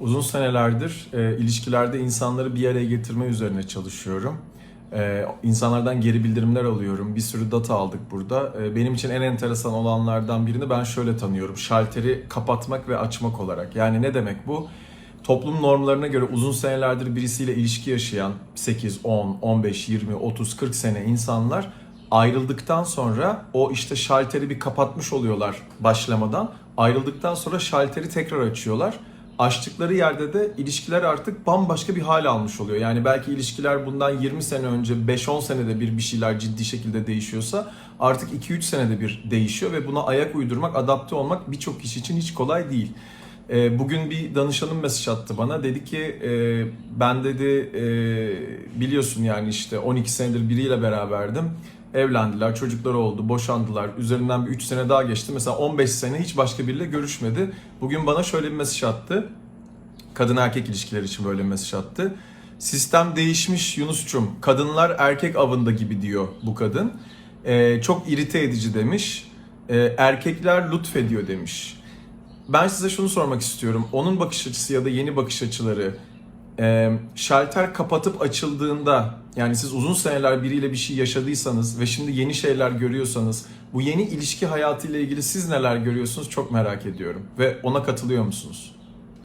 Uzun senelerdir e, ilişkilerde insanları bir araya getirme üzerine çalışıyorum. E, insanlardan geri bildirimler alıyorum. Bir sürü data aldık burada. E, benim için en enteresan olanlardan birini ben şöyle tanıyorum. Şalteri kapatmak ve açmak olarak. Yani ne demek bu? Toplum normlarına göre uzun senelerdir birisiyle ilişki yaşayan 8, 10, 15, 20, 30, 40 sene insanlar ayrıldıktan sonra o işte şalteri bir kapatmış oluyorlar başlamadan. Ayrıldıktan sonra şalteri tekrar açıyorlar. Açtıkları yerde de ilişkiler artık bambaşka bir hal almış oluyor. Yani belki ilişkiler bundan 20 sene önce 5-10 senede bir bir şeyler ciddi şekilde değişiyorsa artık 2-3 senede bir değişiyor ve buna ayak uydurmak, adapte olmak birçok kişi için hiç kolay değil. E, Bugün bir danışanım mesaj attı bana. Dedi ki e, ben dedi e, biliyorsun yani işte 12 senedir biriyle beraberdim. Evlendiler, çocukları oldu, boşandılar. Üzerinden bir 3 sene daha geçti. Mesela 15 sene hiç başka biriyle görüşmedi. Bugün bana şöyle bir mesaj attı. Kadın erkek ilişkileri için böyle bir mesaj attı. Sistem değişmiş Yunus'cum. Kadınlar erkek avında gibi diyor bu kadın. E, çok irite edici demiş. E, erkekler lütfediyor demiş. Ben size şunu sormak istiyorum. Onun bakış açısı ya da yeni bakış açıları e, şalter kapatıp açıldığında yani siz uzun seneler biriyle bir şey yaşadıysanız ve şimdi yeni şeyler görüyorsanız bu yeni ilişki hayatıyla ilgili siz neler görüyorsunuz çok merak ediyorum ve ona katılıyor musunuz?